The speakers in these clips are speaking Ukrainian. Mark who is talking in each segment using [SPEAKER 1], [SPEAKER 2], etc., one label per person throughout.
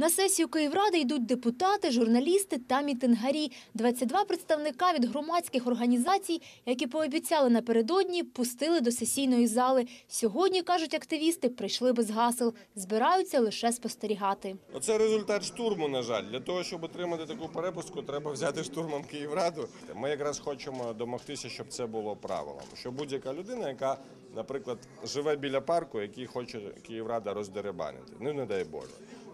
[SPEAKER 1] На сесію Київради йдуть депутати, журналісти та мітингарі. 22 представника від громадських організацій, які пообіцяли напередодні, пустили до сесійної зали. Сьогодні, кажуть активісти, прийшли без гасел. Збираються лише спостерігати.
[SPEAKER 2] Оце результат штурму, на жаль. Для того, щоб отримати таку перепустку, треба взяти штурмом Київраду. Ми якраз хочемо домогтися, щоб це було правилом. Що будь-яка людина, яка, наприклад, живе біля парку, який хоче Київрада роздеребанити, ну не дай Боже,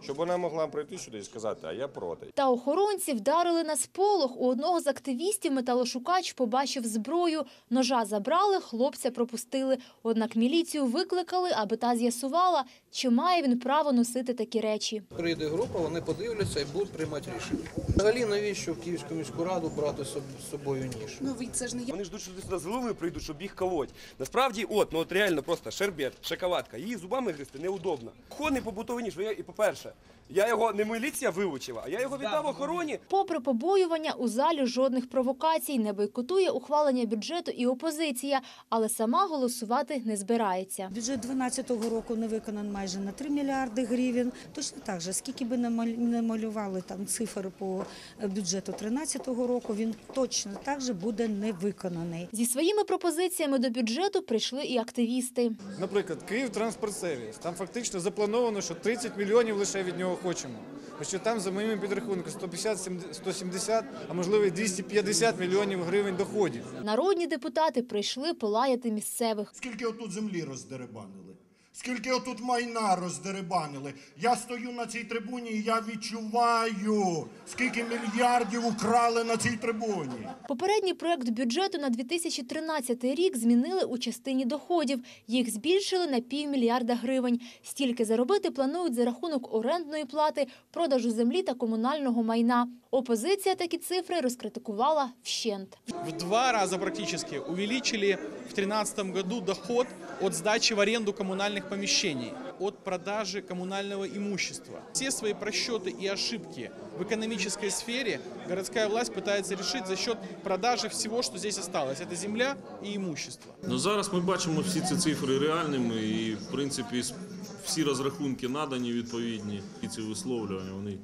[SPEAKER 2] щоб вона могла прийти сюди і сказати, а я проти.
[SPEAKER 1] Та охоронці вдарили на сполох. У одного з активістів металошукач побачив зброю. Ножа забрали, хлопця пропустили. Однак міліцію викликали, аби та з'ясувала, чи має він право носити такі речі.
[SPEAKER 3] Прийде група, вони подивляться і будуть приймати рішення. Взагалі, навіщо в Київську міську раду брати з собою ніж?
[SPEAKER 4] Ну, ви це ж не я.
[SPEAKER 5] Вони ждуть, що сюди з голови прийдуть, щоб їх колоть. Насправді, от, ну от реально просто шербет, шоколадка. Її зубами гризти неудобно. Кухонний побутовий ніж, я- і по-перше, я його не міліція вилучила, а я його віддав охороні.
[SPEAKER 1] Попри побоювання, у залі жодних провокацій не бойкотує ухвалення бюджету і опозиція, але сама голосувати не збирається.
[SPEAKER 6] Бюджет 2012 року не виконан майже на 3 мільярди гривень. Точно так же, скільки би не малювали там цифри по бюджету 2013 року, він точно так же буде не виконаний.
[SPEAKER 1] Зі своїми пропозиціями до бюджету прийшли і активісти.
[SPEAKER 7] Наприклад, Київ транспорт-сервіс. Там фактично заплановано, що 30 мільйонів лише від нього хочемо. Що там, за моїми підрахунками, 150, 170, а можливо і 250 мільйонів гривень доходів.
[SPEAKER 1] Народні депутати прийшли полаяти місцевих.
[SPEAKER 8] Скільки отут землі роздеребанили? Скільки отут майна роздеребанили? Я стою на цій трибуні і я відчуваю, скільки мільярдів украли на цій трибуні.
[SPEAKER 1] Попередній проект бюджету на 2013 рік змінили у частині доходів. Їх збільшили на півмільярда гривень. Стільки заробити планують за рахунок орендної плати, продажу землі та комунального майна. Опозиція такі цифри розкритикувала вщент.
[SPEAKER 9] в два раза практически увеличили в 2013 году доход от сдачи в аренду коммунальных помещений, от продажи коммунального имущества. Все свои просчеты и ошибки в экономической сфере городская власть пытается решить за счет продажи всего, что здесь осталось. Это земля и имущество.
[SPEAKER 10] Ну зараз ми бачимо всі ці цифри реальними, і в принципі с- всі розрахунки надані відповідні. І ці висловлювання вони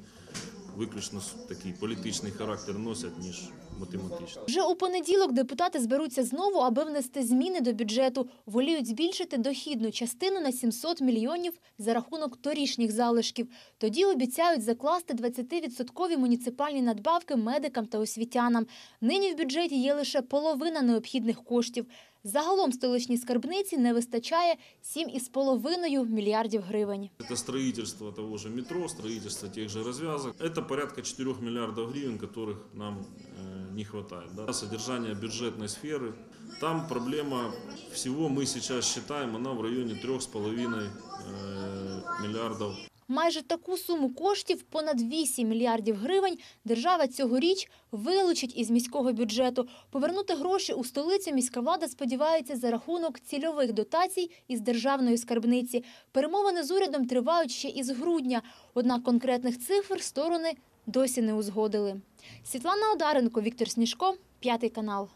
[SPEAKER 10] виключно с- такий політичний характер носять, ніж математичний.
[SPEAKER 1] Вже у понеділок депутати зберуться знову, аби внести зміни до бюджету. Воліють збільшити дохідну частину на 700 мільйонів за рахунок торішніх залишків. Тоді обіцяють закласти 20-відсоткові муніципальні надбавки медикам та освітянам. Нині в бюджеті є лише половина необхідних коштів. Загалом столичній скарбниці не вистачає 7,5 мільярдів гривень.
[SPEAKER 10] Это строительство того же метро, строительство тех же развязок. Это порядка 4 миллиардов гривен, которых нам э, не хватает. Да. Содержание бюджетной сферы. Там проблема всего мы сейчас считаем, она в районе 3,5 э, миллиардов
[SPEAKER 1] Майже таку суму коштів, понад 8 мільярдів гривень, держава цьогоріч вилучить із міського бюджету. Повернути гроші у столицю міська влада сподівається за рахунок цільових дотацій із державної скарбниці. Перемовини з урядом тривають ще із грудня, однак конкретних цифр сторони досі не узгодили. Світлана Одаренко, Віктор Сніжко, п'ятий канал.